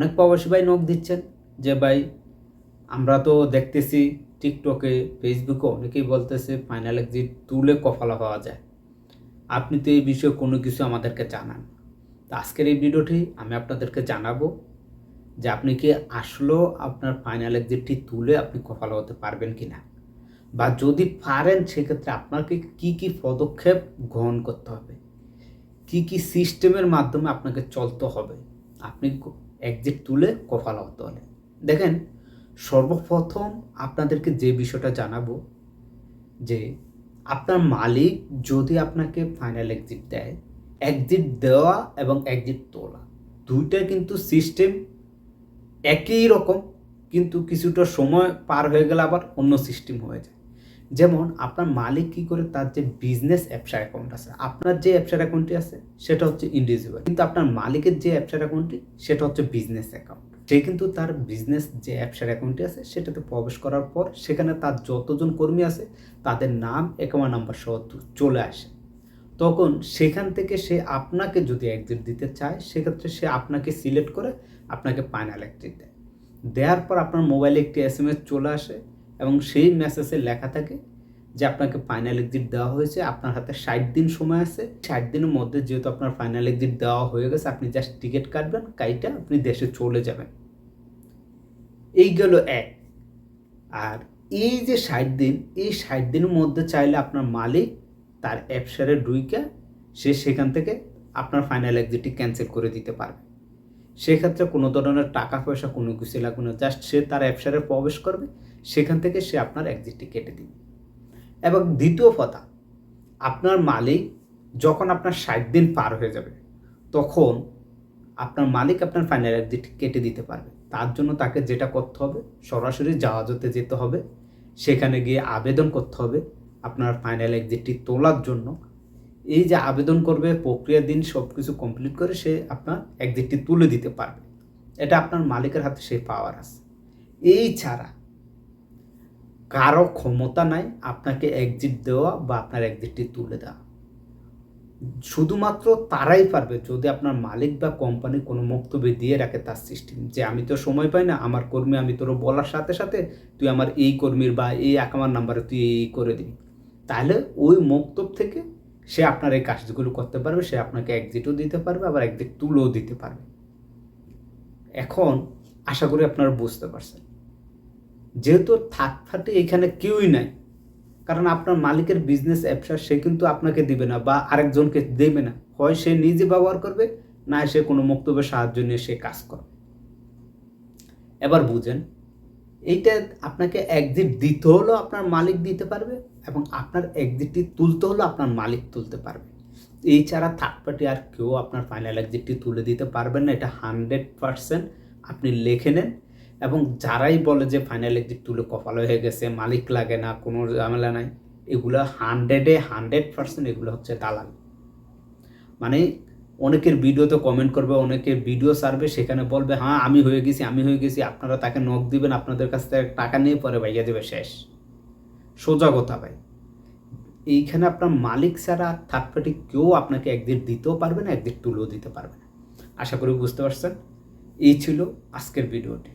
অনেক প্রবাসী ভাই নখ দিচ্ছেন যে, ভাই, আমরা তো দেখতেছি টিকটকে ফেসবুকে অনেকেই বলতেছে ফাইনাল এক্সিট তুলে কফালা পাওয়া যায়। আপনি তো এই বিষয়ে কোনো কিছু আমাদেরকে জানান তো আজকের এই ভিডিওটি আমি আপনাদেরকে জানাব যে, আপনি কি আসলেও আপনার ফাইনাল এক্সিটটি তুলে আপনি কফালা হতে পারবেন কি না বা যদি পারেন, সেক্ষেত্রে আপনাকে কি কি পদক্ষেপ গ্রহণ করতে হবে? কি কি সিস্টেমের মাধ্যমে আপনাকে চলতে হবে? আপনি এক্সিট তুলে কফালা হতে হলে দেখেন, সর্বপ্রথম আপনাদেরকে যে বিষয়টা জানাব, যে আপনার মালিক যদি আপনাকে ফাইনাল এক্সিট দেয় এক্সিট দেওয়া এবং এক্সিট তোলা, দুইটা কিন্তু সিস্টেম একই রকম, কিন্তু কিছুটা সময় পার হয়ে গেলে আবার অন্য সিস্টেম হয়ে যায়। যেমন আপনার মালিক কি করে তার যে বিজনেস অ্যাপসার অ্যাকাউন্ট আছে, আপনার যে অ্যাপসার অ্যাকাউন্টটি আছে, সেটা হচ্ছে ইন্ডিভিজুয়াল কিন্তু আপনার মালিকের যে অ্যাপসার অ্যাকাউন্টটি সেটা হচ্ছে বিজনেস অ্যাকাউন্ট সে কিন্তু তার বিজনেস যে অ্যাপসার অ্যাকাউন্টটি আছে, সেটাতে প্রবেশ করার পর সেখানে তার যতজন কর্মী আছে, তাদের নাম অ্যাকাউন্ট নাম্বার সহ চলে আসে। তখন সেখান থেকে সে আপনাকে যদি এক্সিট দিতে চায়, সেক্ষেত্রে সে আপনাকে সিলেক্ট করে আপনাকে ফাইনাল এক্সিট দেয়। দেওয়ার পর আপনার মোবাইলে একটি এস এম এস চলে আসে এবং সেই মেসেজে লেখা থাকে যে আপনাকে ফাইনাল এক্সিট দেওয়া হয়েছে, আপনার হাতে ষাট দিন সময় আছে। ষাট দিনের মধ্যে যেহেতু আপনার ফাইনাল এক্সিট দেওয়া হয়ে গেছে, আপনি জাস্ট টিকিট কাটবেন, কাইটা আপনি দেশে চলে যাবেন। এই গেল এক। আর এই যে ষাট দিন, এই ষাট দিনের মধ্যে চাইলে আপনার মালিক তার অ্যাপসারে ডুইকা সে সেখান থেকে আপনার ফাইনাল এক্সিটটি ক্যান্সেল করে দিতে পারবে। সেক্ষেত্রে কোনো ধরনের টাকা পয়সা, কোনো কিছু লাগবে না। জাস্ট সে তার অ্যাপসারে প্রবেশ করবে, সেখান থেকে সে আপনার এক্সিটটি কেটে দিবে। এবং দ্বিতীয় কথা, আপনার মালিক যখন আপনার ষাট দিন পার হয়ে যাবে, তখন আপনার মালিক আপনার ফাইনাল এক্সিট কেটে দিতে পারবে। তার জন্য তাকে যেটা করতে হবে, সরাসরি জাহাজতে যেতে হবে, সেখানে গিয়ে আবেদন করতে হবে আপনার ফাইনাল এক্সিটটি তোলার জন্য। এই যে আবেদন করবে প্রক্রিয়া দিন সব কিছু কমপ্লিট করে সে আপনার এক্সিটটি তুলে দিতে পারবে। এটা আপনার মালিকের হাতে সেই পাওয়ার আছে। এই ছাড়া কারও ক্ষমতা নাই আপনাকে একজিট দেওয়া বা আপনার এক্সিটটি তুলে দেওয়া। শুধুমাত্র তারাই পারবে যদি আপনার মালিক বা কোম্পানি কোনো বক্তব্য দিয়ে রাখে তার সিস্টেম যে আমি তো সময় পাই না, আমার কর্মী আমি তোর বলার সাথে সাথে তুই আমার এই কর্মীর বা এই আমার নাম্বারে তুই এই করে দিবি। তাহলে ওই মক্তব থেকে সে আপনার এই কাজগুলো করতে পারবে, সে আপনাকে এক্সিটও দিতে পারবে, আবার একদিক তুলেও দিতে পারবে। এখন আশা করি আপনারা বুঝতে পারছেন। যেহেতু থার্ড পার্টি এখানে কেউই নাই, কারণ আপনার মালিকের বিজনেস ব্যবসা সে কিন্তু আপনাকে দিবে না বা আরেকজনকে দেবে না। হয় সে নিজে ব্যবহার করবে, না সে কোনো বক্তব্যের সাহায্য নিয়ে সে কাজ করবে। এবার বুঝেন এইটা আপনাকে এক্সিট দিতে হলেও আপনার মালিক দিতে পারবে এবং আপনার এক্সিটটি তুলতে হলেও আপনার মালিক তুলতে পারবে। এই ছাড়া থার্ড পার্টি আর কেউ আপনার ফাইনাল এক্সিটটি তুলে দিতে পারবেন না, এটা হান্ড্রেড পারসেন্ট আপনি লিখে নেন এবং যারাই বলে যে ফাইনাল এক্সিট তুলে কপাল হয়ে গেছে, মালিক লাগে না, কোনো ঝামেলা নাই, এগুলো হান্ড্রেডে হান্ড্রেড পারসেন্ট এগুলো হচ্ছে দালাল। মানে অনেকের ভিডিওতে কমেন্ট করবে, অনেকের ভিডিও সারবে সেখানে বলবে হ্যাঁ আমি হয়ে গেছি, আমি হয়ে গেছি, আপনারা তাকে নখ দিবেন, আপনাদের কাছ থেকে টাকা নিয়ে পরে ভাইয়া দেবে শেষ। সোজা কথা ভাই। এইখানে আপনার মালিক ছাড়া থার্ড পার্টি কেউ আপনাকে একদিন দিতেও পারবে না, একদিন তুলেও দিতে পারবে না। আশা করি বুঝতে পারছেন? এই ছিল আজকের ভিডিওটি